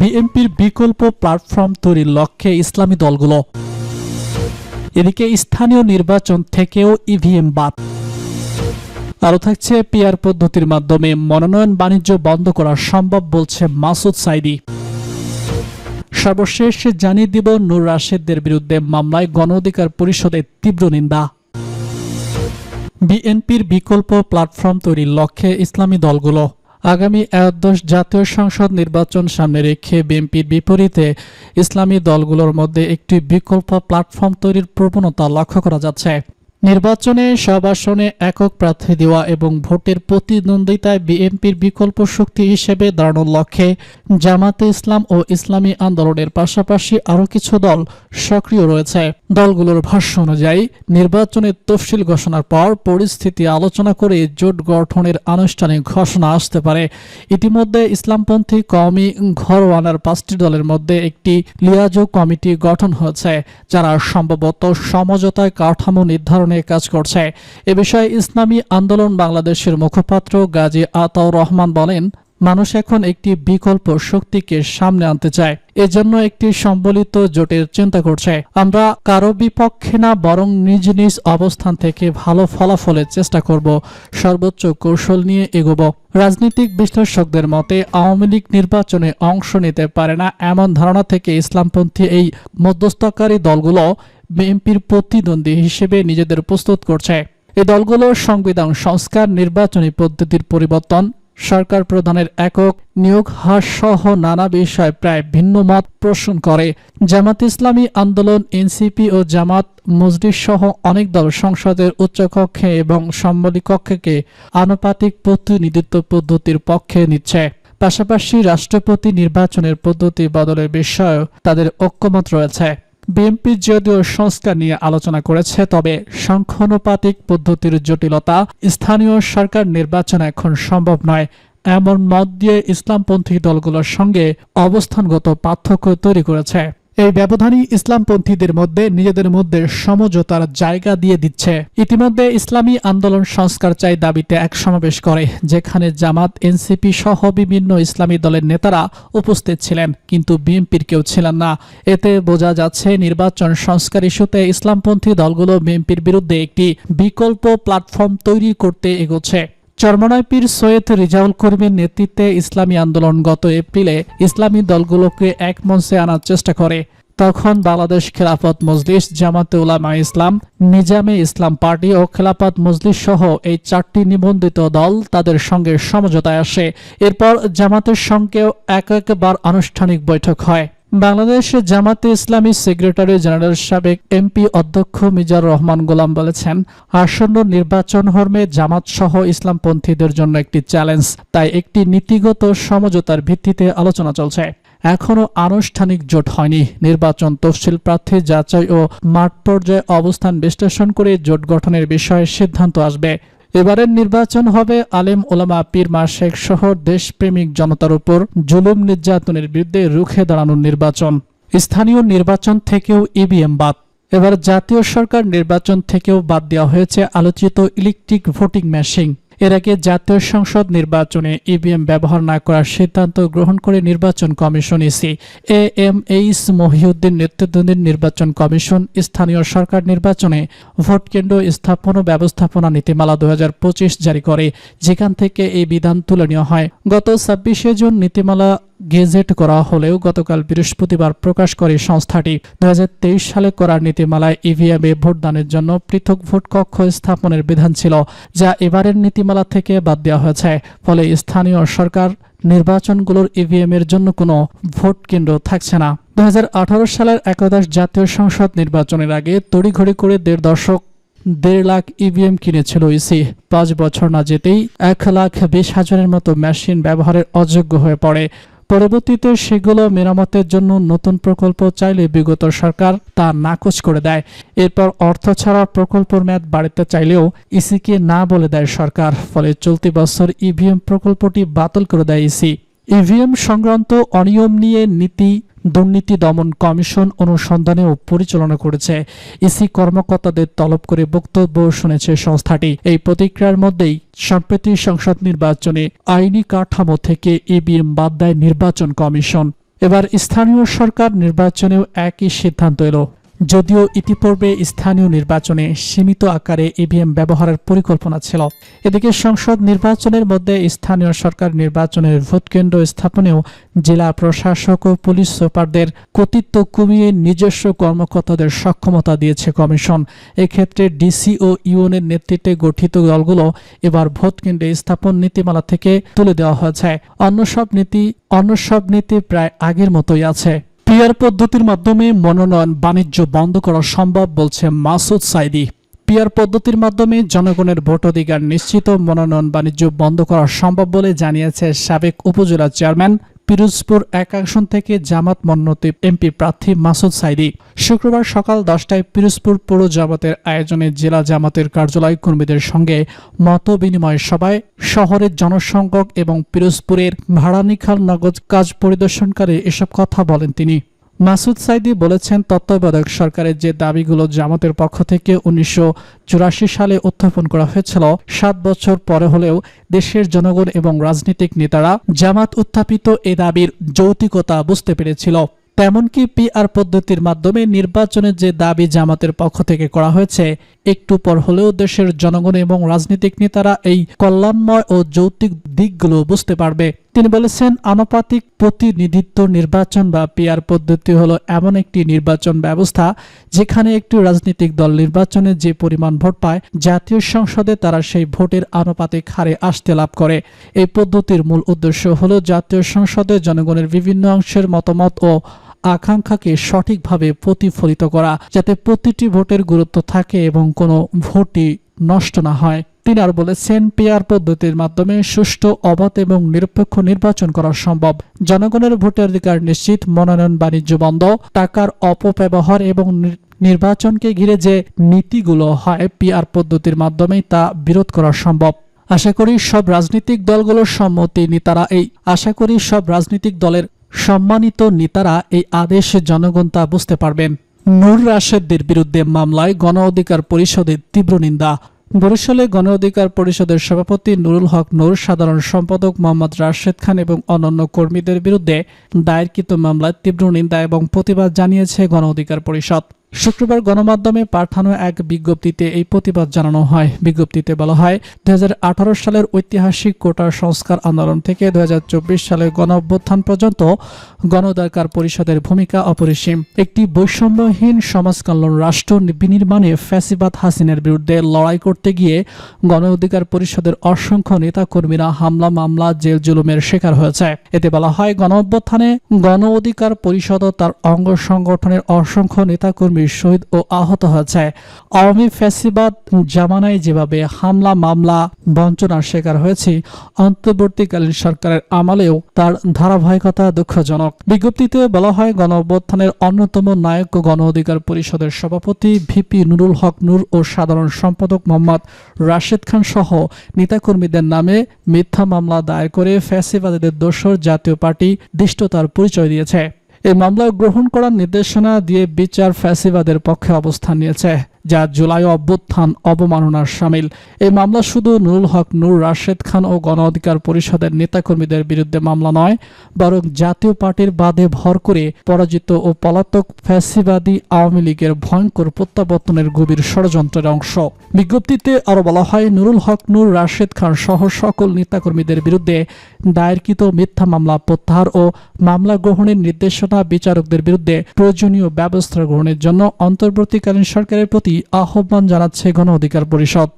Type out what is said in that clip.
বিএনপির বিকল্প প্ল্যাটফর্ম তৈরির লক্ষ্যে ইসলামী দলগুলো। এদিকে স্থানীয় নির্বাচন থেকেও ইভিএম বাদ। আরও থাকছে পিআর পদ্ধতির মাধ্যমে মনোনয়ন বাণিজ্য বন্ধ করা সম্ভব বলছে মাসুদ সাইদি। সর্বশেষ জানিয়ে দিব নূর রাশেদদের বিরুদ্ধে মামলায় গণ অধিকার পরিষদের তীব্র নিন্দা। বিএনপির বিকল্প প্ল্যাটফর্ম তৈরির লক্ষ্যে ইসলামী দলগুলো আগামী একাদশ জাতীয় সংসদ নির্বাচন সামনে রেখে বিএনপির বিপরীতে ইসলামী দলগুলোর মধ্যে একটি বিকল্প প্ল্যাটফর্ম তৈরির প্রবণতা লক্ষ্য করা যাচ্ছে। নির্বাচনে সব আসনে একক প্রার্থী দেওয়া এবং ভোটের প্রতিদ্বন্দ্বিতায় বিএনপির বিকল্প শক্তি হিসেবে দাঁড়ানোর লক্ষ্যে জামাতে ইসলাম ও ইসলামী আন্দোলনের পাশাপাশি আরও কিছু দল সক্রিয় রয়েছে। দলগুলোর ভাষ্য অনুযায়ী নির্বাচনের তফসিল ঘোষণার পর পরিস্থিতি আলোচনা করে জোট গঠনের আনুষ্ঠানিক ঘোষণা আসতে পারে। ইতিমধ্যে ইসলামপন্থী কওমি ঘরওয়ানার পাঁচটি দলের মধ্যে একটি লিয়াজো কমিটি গঠন হয়েছে, যারা সম্ভবত সমঝোতায় কাঠামো নির্ধারণে কাজ করছে। এ বিষয়ে ইসলামী আন্দোলন বাংলাদেশের মুখপাত্র গাজী আতাউর রহমান বলেন, মানুষ এখন একটি বিকল্প শক্তিকে সামনে আনতে চায়। এজন্য একটি সম্বলিত জোটের চিন্তা করছে। আমরা কারও বিপক্ষে না, বরং নিজ নিজ অবস্থান থেকে ভালো ফলাফলের চেষ্টা করব। সর্বোচ্চ কৌশল নিয়ে এগোব। রাজনৈতিক বিশ্লেষকদের মতে, আওয়ামী লীগ নির্বাচনে অংশ নিতে পারে না এমন ধারণা থেকে ইসলামপন্থী এই মধ্যস্থকারী দলগুলো বিএনপির প্রতিদ্বন্দ্বী হিসেবে নিজেদের প্রস্তুত করছে। এই দলগুলো সংবিধান, সংস্কার, নির্বাচনী পদ্ধতির পরিবর্তন, সরকার প্রধানের একক নিয়োগ হ্রাস সহ নানা বিষয়ে প্রায় ভিন্ন মত পোষণ করে। জামাত ইসলামী আন্দোলন, এনসিপি ও জামাত মসজিদ সহ অনেক দল সংসদের উচ্চকক্ষে এবং সম্বলী কক্ষকে আনুপাতিক প্রতিনিধিত্ব পদ্ধতির পক্ষে নিচ্ছে। পাশাপাশি রাষ্ট্রপতি নির্বাচনের পদ্ধতি বদলের বিষয়েও তাদের ঐক্যমত রয়েছে। বিএনপি যদিও সংস্কার নিয়ে আলোচনা করেছে, তবে সংখ্যানুপাতিক পদ্ধতির জটিলতা স্থানীয় সরকার নির্বাচন এখন সম্ভব নয়। এমন মত দিয়ে ইসলামপন্থী দলগুলোর সঙ্গে অবস্থানগত পার্থক্য তৈরি করেছে। এই ব্যবধানই ইসলামপন্থীদের মধ্যে নিজেদের মধ্যে সমঝোতার জায়গা দিয়ে দিচ্ছে। ইতিমধ্যে ইসলামী আন্দোলন সংস্কার চাই দাবিতে এক সমাবেশ করে, যেখানে জামাত, এনসিপি সহ বিভিন্ন ইসলামী দলের নেতারা উপস্থিত ছিলেন, কিন্তু বিএনপির কেউ ছিলেন না। এতে বোঝা যাচ্ছে নির্বাচন সংস্কার ইস্যুতে ইসলামপন্থী দলগুলো বিএনপির বিরুদ্ধে একটি বিকল্প প্ল্যাটফর্ম তৈরি করতে এগোচ্ছে। চরমনায় পীর সৈয়দ রিজাউল কর্মীর নেতৃত্বে ইসলামী আন্দোলন গত এপ্রিলে ইসলামী দলগুলোকে এক মঞ্চে আনার চেষ্টা করে। তখন বাংলাদেশ খেলাফত মজলিস, জামাতে উলামা ইসলাম, নিজামে ইসলাম পার্টি ও খেলাফত মজলিস সহ এই চারটি নিবন্ধিত দল তাদের সঙ্গে সমঝোতায় আসে। এরপর জামাতের সঙ্গেও এক একবার আনুষ্ঠানিক বৈঠক হয়। বাংলাদেশ জামাতে ইসলামী সেক্রেটারি জেনারেল সাবেক এমপি অধ্যক্ষ মিজার রহমান গোলাম বলেছেন, আসন্ন নির্বাচন হর্মে জামাত সহ ইসলামপন্থীদের জন্য একটি চ্যালেঞ্জ, তাই একটি নীতিগত সমঝোতার ভিত্তিতে আলোচনা চলছে। এখনও আনুষ্ঠানিক জোট হয়নি। নির্বাচন তফসিল প্রার্থী যাচাই ও মাঠ পর্যায়ে অবস্থান বিশ্লেষণ করে জোট গঠনের বিষয়ে সিদ্ধান্ত আসবে। এবারের নির্বাচন হবে আলেম ওলামা পীর মা শেখ সহ দেশপ্রেমিক জনতার উপর জুলুম নির্যাতনের বিরুদ্ধে রুখে দাঁড়ানোর নির্বাচন। স্থানীয় নির্বাচন থেকেও ইভিএম বাদ। এবার জাতীয় সরকার নির্বাচন থেকেও বাদ দেওয়া হয়েছে আলোচিত ইলেকট্রিক ভোটিং মেশিন। এর আগে জাতীয় সংসদ নির্বাচনে ইভিএম ব্যবহার না করার সিদ্ধান্ত গ্রহণ করে নির্বাচন commission EC A M H Mohiuddin নেতৃত্বাধীন নির্বাচন কমিশন স্থানীয় সরকার নির্বাচনে ভোট কেন্দ্র স্থাপন ও ব্যবস্থাপনা নীতিমালা দু হাজার পঁচিশ জারি করে, যেখান থেকে এই বিধান তুলে নেওয়া হয়। গত ছাব্বিশে জুন নীতিমালা গেজেট করা হলেও গতকাল বৃহস্পতিবার প্রকাশ করে সংস্থাটি। দুই হাজার তেইশ সালে করার নীতিমালায় ইভিএমে ভোটদানের জন্য পৃথক ভোট কক্ষ স্থাপনের বিধান ছিল, যা এবারের নীতিমালা থেকে বাদ দেওয়া হয়েছে। ফলে স্থানীয় সরকার নির্বাচনগুলোর ইভিএম এর জন্য কোনো ভোট কেন্দ্র থাকছে না। দু হাজার আঠারো সালের একাদশ জাতীয় সংসদ নির্বাচনের আগে তড়িঘড়ি করে দেড় দশক, দেড় লাখ ইভিএম কিনেছিল ইসি। পাঁচ বছর না যেতেই এক লাখ বিশ হাজারের মতো মেশিন ব্যবহারের অযোগ্য হয়ে পড়ে। পরবর্তীতে সেগুলো মেরামতের জন্য নতুন প্রকল্প চাইলে বিগত সরকার তা নাকচ করে দেয়। এরপর অর্থ ছাড়া প্রকল্পের মেয়াদ বাড়াতে চাইলেও ইসিকে না বলে দেয় সরকার, ফলে চলতি বছর ইভিএম প্রকল্পটি বাতিল করে দেয় ইসি। ইভিএম সংক্রান্ত অনিয়ম নিয়ে নীতি দুর্নীতি দমন কমিশন অনুসন্ধানে ও পরিচালনা করেছে। ইসি কর্মকর্তাদের তলব করে বক্তব্য শুনেছে সংস্থাটি। এই প্রতিক্রিয়ার মধ্যেই সম্প্রতি সংসদ নির্বাচনে আইনি কাঠামো থেকে ইভিএম বাদ দেয় নির্বাচন কমিশন। এবার স্থানীয় সরকার নির্বাচনেও একই সিদ্ধান্ত এলো। যদিও ইতিপূর্বে স্থানীয় নির্বাচনে সীমিত আকারে ইভিএম ব্যবহারের পরিকল্পনা ছিল। এদিকে সংসদ নির্বাচনের মধ্যে স্থানীয় সরকার নির্বাচনের ভোটকেন্দ্র স্থাপনেও জেলা প্রশাসক ও পুলিশ সুপারদের কর্তৃত্ব কমিয়ে নিজস্ব কর্মকর্তাদের সক্ষমতা দিয়েছে কমিশন। এক্ষেত্রে ডিসি ও ইউএনের নেতৃত্বে গঠিত দলগুলো এবার ভোটকেন্দ্রে স্থাপন নীতিমালা থেকে তুলে দেওয়া হয়েছে। অন্য সব নীতি অন্য সব নীতি প্রায় আগের মতোই আছে। পিআর পদ্ধতির মাধ্যমে মনোনয়ন বাণিজ্য বন্ধ করা সম্ভব বলছে মাসুদ সাইদি। পিয়ার পদ্ধতির মাধ্যমে জনগণের ভোটাধিকার নিশ্চিত, মনোনয়ন বাণিজ্য বন্ধ করা সম্ভব বলে জানিয়েছে সাবেক উপজেলা চেয়ারম্যান পিরোজপুর এক আসন থেকে জামাত মন্নতি এমপি প্রার্থী মাসুদ সাইদি। শুক্রবার সকাল দশটায় পিরোজপুর পৌর জামাতের আয়োজনে জেলা জামাতের কার্যালয় কর্মীদের সঙ্গে মত বিনিময় সভায় শহরের জনসংখ্যক এবং পিরোজপুরের ভাড়ানিখাল নগদ কাজ পরিদর্শনকারী এসব কথা বলেন তিনি। মাসুদ সাইদি বলেছেন, তত্ত্বাবধায়ক সরকারের যে দাবিগুলো জামাতের পক্ষ থেকে উনিশশো চুরাশি সালে উত্থাপন করা হয়েছিল, সাত বছর পরে হলেও দেশের জনগণ এবং রাজনৈতিক নেতারা জামাত উত্থাপিত এ দাবির যৌতিকতা বুঝতে পেরেছিল। তেমনকি পিআর পদ্ধতির মাধ্যমে নির্বাচনের যে দাবি জামাতের পক্ষ থেকে করা হয়েছে, একটু পর হলেও দেশের জনগণ এবং রাজনৈতিক নেতারা এই কল্যাণময় ও যৌতিক দিকগুলো বুঝতে পারবে। তিনি বলেছেন, আনুপাতিক প্রতিনিধিত্ব নির্বাচন বা পিআর পদ্ধতি হলো এমন একটি নির্বাচন ব্যবস্থা যেখানে একটি রাজনৈতিক দল নির্বাচনে যে পরিমাণ ভোট পায়, জাতীয় সংসদে তারা সেই ভোটের আনুপাতিক হারে আসতে লাভ করে। এই পদ্ধতির মূল উদ্দেশ্য হলো জাতীয় সংসদে জনগণের বিভিন্ন অংশের মতামত ও আকাঙ্ক্ষাকে সঠিকভাবে প্রতিফলিত করা, যাতে প্রতিটি ভোটের গুরুত্ব থাকে এবং কোনো ভোটই নষ্ট না হয়। তিনি আর বলেছেন পেয়ার পদ্ধতির মাধ্যমে সুষ্ঠু, অবাধ এবং নিরপেক্ষ নির্বাচন করা সম্ভব। জনগণের ভোটের অধিকার নিশ্চিত, মনোনয়ন বাণিজ্য বন্ধ, টাকার অপব্যবহার এবং নির- নির্বাচনকে ঘিরে যে নীতিগুলো হয় পিআর পদ্ধতির মাধ্যমেই তা বিরোধ করা সম্ভব। আশা করি সব রাজনৈতিক দলগুলোর সম্মতি নেতারা এই, আশা করি সব রাজনৈতিক দলের সম্মানিত নেতারা এই আদেশ জনগণ তা বুঝতে পারবেন। নূর রাশেদদের বিরুদ্ধে মামলায় গণ অধিকার পরিষদের তীব্র নিন্দা। বরিশালে গণ অধিকার পরিষদের সভাপতি নুরুল হক নুর, সাধারণ সম্পাদক মোহাম্মদ রাশেদ খান এবং অন্যান্য কর্মীদের বিরুদ্ধে দায়েরকৃত মামলায় তীব্র নিন্দা এবং প্রতিবাদ জানিয়েছে গণ অধিকার পরিষদ। শুক্রবার গণমাধ্যমে পাঠানো এক বিজ্ঞপ্তিতে এই প্রতিবাদ জানানো হয়। বিজ্ঞপ্তিতে বলা হয় দু সালের ঐতিহাসিক কোটার সংস্কার আন্দোলন থেকে দু সালের গণ অভ্যুত্থান পর্যন্ত গণ অধিকার পরিষদের ভূমিকা অপরিসীম। একটি বৈষম্যহীন সমাজ কল্যাণ রাষ্ট্র বিনির্মাণে ফ্যাসিবাদ হাসিনের বিরুদ্ধে লড়াই করতে গিয়ে গণ অধিকার পরিষদের অসংখ্য নেতাকর্মীরা হামলা, মামলা, জেল জুলুমের শিকার হয়েছে। এতে বলা হয় গণ অভ্যুত্থানে গণ অধিকার পরিষদ ও তার অঙ্গ সংগঠনের অসংখ্য নেতাকর্মী শহীদ ও আহত হয়েছে। আওয়ামী ফ্যাসিবাদ জামানায় যেভাবে হামলা, মামলা, বঞ্চনার শিকার হয়েছে, অন্তর্বর্তীকালীন সরকারের আমলেও তার ধারাবাহিকতা দুঃখজনক। বিজ্ঞপ্তিতে বলা হয় গণ অভ্যুত্থানের অন্যতম নায়ক ও গণ অধিকার পরিষদের সভাপতি ভিপি নুরুল হক নূর ও সাধারণ সম্পাদক মোহাম্মদ রাশেদ খান সহ নেতাকর্মীদের নামে মিথ্যা মামলা দায়ের করে ফ্যাসিবাদীদের দোসর জাতীয় পার্টি দৃষ্টতার পরিচয় দিয়েছে। এই মামলা গ্রহণ করার নির্দেশনা দিয়ে বিচার ফ্যাসিবাদের পক্ষে অবস্থান নিয়েছে, যা জুলাই অভ্যুত্থান অবমাননার সামিল। এই মামলা শুধু নুরুল হক, নূর রাশেদ খান ও গণ অধিকার পরিষদের নেতাকর্মীদের বিরুদ্ধে মামলা নয়, বরং জাতীয় পার্টির বাদে ভর করে পরাজিত ও পলাতক ফ্যাসিবাদী আওয়ামী লীগের ভয়ঙ্কর প্রত্যাবর্তনের গভীর ষড়যন্ত্রের অংশ। বিজ্ঞপ্তিতে আরও বলা হয়, নুরুল হক, নূর রাশেদ খান সহ সকল নেতাকর্মীদের বিরুদ্ধে দায়েরকৃত মিথ্যা মামলা প্রত্যাহার ও মামলা গ্রহণের নির্দেশনা বিচারকদের বিরুদ্ধে প্রয়োজনীয় ব্যবস্থা গ্রহণের জন্য অন্তর্বর্তীকালীন সরকারের প্রতি আহ্বান জানাচ্ছে গণ অধিকার পরিষদ।